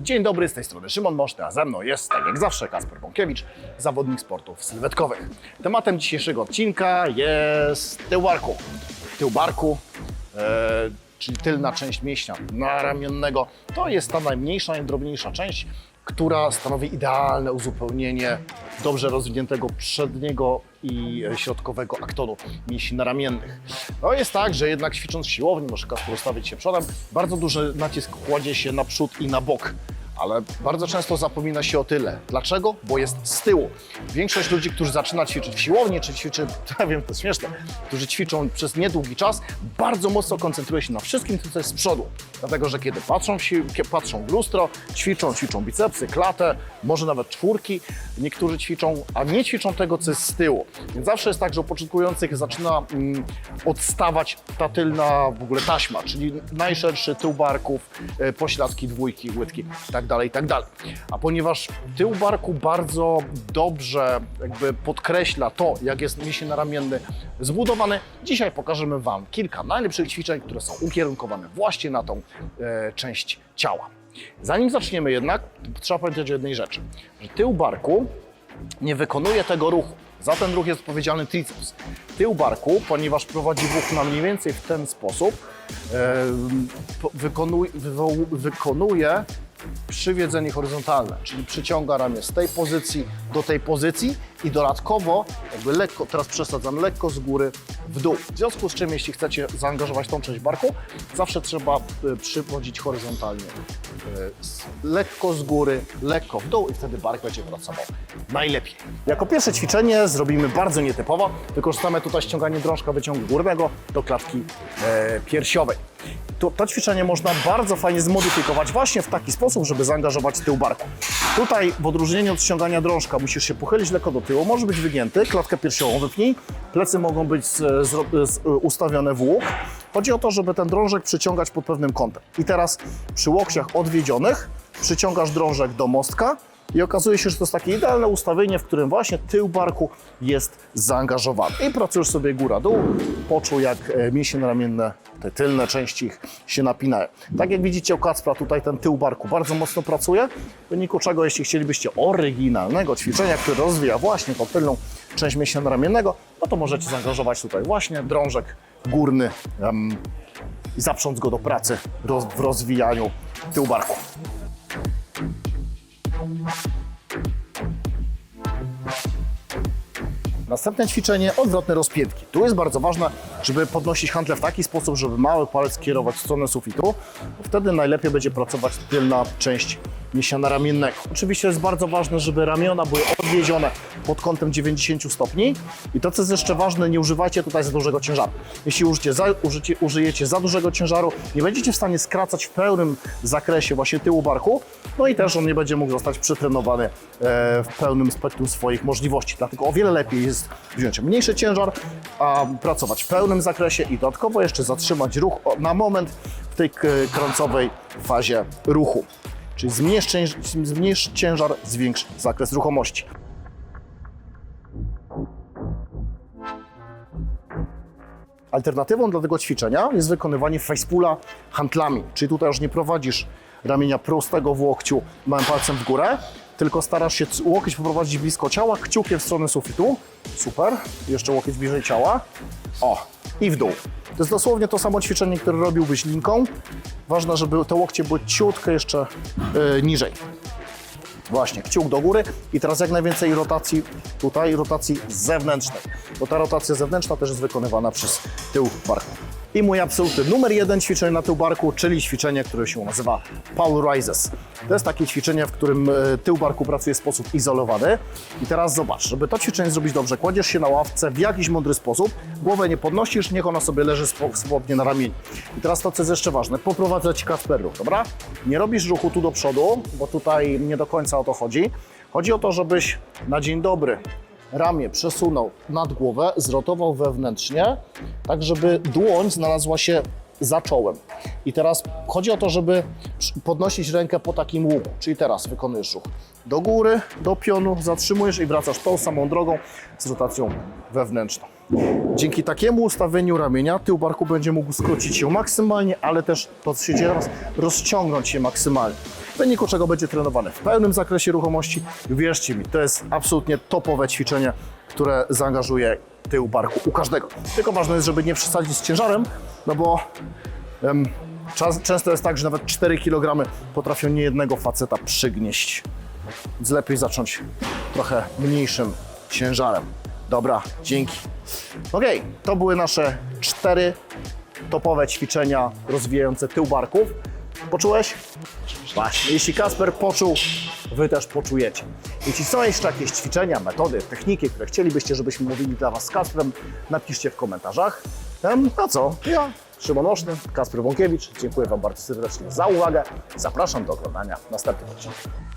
Dzień dobry, z tej strony Szymon Moszty, a ze mną jest, tak jak zawsze, Kasper Bąkiewicz, zawodnik sportów sylwetkowych. Tematem dzisiejszego odcinka jest tył barku. Tył barku, e, czyli tylna część mięśnia naramiennego, to jest ta najmniejsza, najdrobniejsza część, która stanowi idealne uzupełnienie dobrze rozwiniętego przedniego i środkowego aktonu mięśni naramiennych. No jest tak, że jednak ćwicząc siłowni, może Kasper ustawić się przodem, bardzo duży nacisk kładzie się na przód i na bok. Ale bardzo często zapomina się o tyle. Dlaczego? Bo jest z tyłu. Większość ludzi, którzy zaczyna ćwiczyć w siłowni, czy ćwiczy, ja wiem, to śmieszne, którzy ćwiczą przez niedługi czas, bardzo mocno koncentruje się na wszystkim, co jest z przodu. Dlatego, że kiedy patrzą w, patrzą w lustro, ćwiczą, ćwiczą bicepsy, klatę, może nawet czwórki, niektórzy ćwiczą, a nie ćwiczą tego, co jest z tyłu. Więc zawsze jest tak, że u początkujących zaczyna mm, odstawać ta tylna w ogóle taśma, czyli najszerszy tył barków, e, pośladki, dwójki, łydki, tak dalej, tak. A ponieważ tył barku bardzo dobrze jakby podkreśla to, jak jest mięsień naramienny zbudowany, dzisiaj pokażemy Wam kilka najlepszych ćwiczeń, które są ukierunkowane właśnie na tą część ciała. Zanim zaczniemy jednak, trzeba pamiętać o jednej rzeczy, że tył barku nie wykonuje tego ruchu. Za ten ruch jest odpowiedzialny triceps. Tył barku, ponieważ prowadzi ruch na mniej więcej w ten sposób, wywoł- wykonuje przywiedzenie horyzontalne, czyli przyciąga ramię z tej pozycji do tej pozycji i dodatkowo jakby lekko, teraz przesadzam, lekko z góry w dół. W związku z czym, jeśli chcecie zaangażować tą część barku, zawsze trzeba y, przywodzić horyzontalnie. Y, lekko z góry, lekko w dół i wtedy bark będzie pracował najlepiej. Jako pierwsze ćwiczenie zrobimy bardzo nietypowo. Wykorzystamy tutaj ściąganie drążka wyciągu górnego do klatki e, piersiowej. To, to ćwiczenie można bardzo fajnie zmodyfikować właśnie w taki sposób, żeby zaangażować tył barku. Tutaj w odróżnieniu od ściągania drążka musisz się pochylić lekko do tyłu, może być wygięty, klatkę piersiową wypnij, plecy mogą być z, z, z, ustawione w łuk. Chodzi o to, żeby ten drążek przyciągać pod pewnym kątem. I teraz przy łokciach odwiedzionych przyciągasz drążek do mostka i okazuje się, że to jest takie idealne ustawienie, w którym właśnie tył barku jest zaangażowany. I pracujesz sobie góra-dół, poczuł jak e, mięśnie ramienne, te tylne części ich się napinają. Tak jak widzicie u Kacpra, tutaj ten tył barku bardzo mocno pracuje, w wyniku czego jeśli chcielibyście oryginalnego ćwiczenia, które rozwija właśnie tą tylną część mięśnia ramiennego, no to możecie zaangażować tutaj właśnie drążek górny i zaprząc go do pracy w rozwijaniu tyłu barku. Następne ćwiczenie, odwrotne rozpiętki. Tu jest bardzo ważne, żeby podnosić handle w taki sposób, żeby mały palec kierować w stronę sufitu. Wtedy najlepiej będzie pracować tylna część mięśnia ramiennego. Oczywiście jest bardzo ważne, żeby ramiona były odwiezione pod kątem 90 stopni. I to, co jest jeszcze ważne, nie używajcie tutaj za dużego ciężaru. Jeśli użycie za, użycie, użyjecie za dużego ciężaru, nie będziecie w stanie skracać w pełnym zakresie właśnie tyłu barku, no i też on nie będzie mógł zostać przetrenowany e, w pełnym spektrum swoich możliwości. Dlatego o wiele lepiej jest wziąć mniejszy ciężar, a pracować w pełnym zakresie i dodatkowo jeszcze zatrzymać ruch na moment w tej k- kręcowej fazie ruchu. Czyli zmniejsz, zmniejsz ciężar, zwiększ zakres ruchomości. Alternatywą dla tego ćwiczenia jest wykonywanie facepula handlami, czyli tutaj już nie prowadzisz ramienia prostego w łokciu małym palcem w górę, tylko starasz się łokieć poprowadzić blisko ciała, kciukiem w stronę sufitu. Super. Jeszcze łokieć bliżej ciała. O, i w dół. To jest dosłownie to samo ćwiczenie, które robiłbyś linką. Ważne, żeby te łokcie były ciutkę jeszcze yy, niżej. Właśnie, kciuk do góry i teraz jak najwięcej rotacji tutaj, rotacji zewnętrznej, bo ta rotacja zewnętrzna też jest wykonywana przez tył barku. I mój absolutny numer jeden ćwiczenie na tył barku, czyli ćwiczenie, które się nazywa Power Rises. To jest takie ćwiczenie, w którym e, tył barku pracuje w sposób izolowany. I teraz zobacz, żeby to ćwiczenie zrobić dobrze, kładziesz się na ławce w jakiś mądry sposób, głowę nie podnosisz, niech ona sobie leży swobodnie na ramieniu. I teraz to, co jest jeszcze ważne, poprowadzę Ci Kasper ruch, dobra? Nie robisz ruchu tu do przodu, bo tutaj nie do końca o to chodzi. Chodzi o to, żebyś na dzień dobry ramię przesunął nad głowę, zrotował wewnętrznie, tak żeby dłoń znalazła się za czołem. I teraz chodzi o to, żeby podnosić rękę po takim łuku, czyli teraz wykonujesz ruch do góry, do pionu, zatrzymujesz i wracasz tą samą drogą z rotacją wewnętrzną. Dzięki takiemu ustawieniu ramienia tył barku będzie mógł skrócić się maksymalnie, ale też to, co się dzieje teraz, rozciągnąć się maksymalnie. W wyniku czego będzie trenowany w pełnym zakresie ruchomości. Wierzcie mi, to jest absolutnie topowe ćwiczenie, które zaangażuje tył barku u każdego. Tylko ważne jest, żeby nie przesadzić z ciężarem, no bo em, czas, często jest tak, że nawet 4 kg potrafią niejednego faceta przygnieść. Więc lepiej zacząć trochę mniejszym ciężarem. Dobra, dzięki. Okej, to były nasze cztery topowe ćwiczenia rozwijające tył barków. Poczułeś? Właśnie. Jeśli Kasper poczuł, Wy też poczujecie. Jeśli są jeszcze jakieś ćwiczenia, metody, techniki, które chcielibyście, żebyśmy mówili dla Was z Kasprem, napiszcie w komentarzach. A co? Ja, Szymon Oszny, Kasper Bąkiewicz. Dziękuję Wam bardzo serdecznie za uwagę. Zapraszam do oglądania następnych odcinków.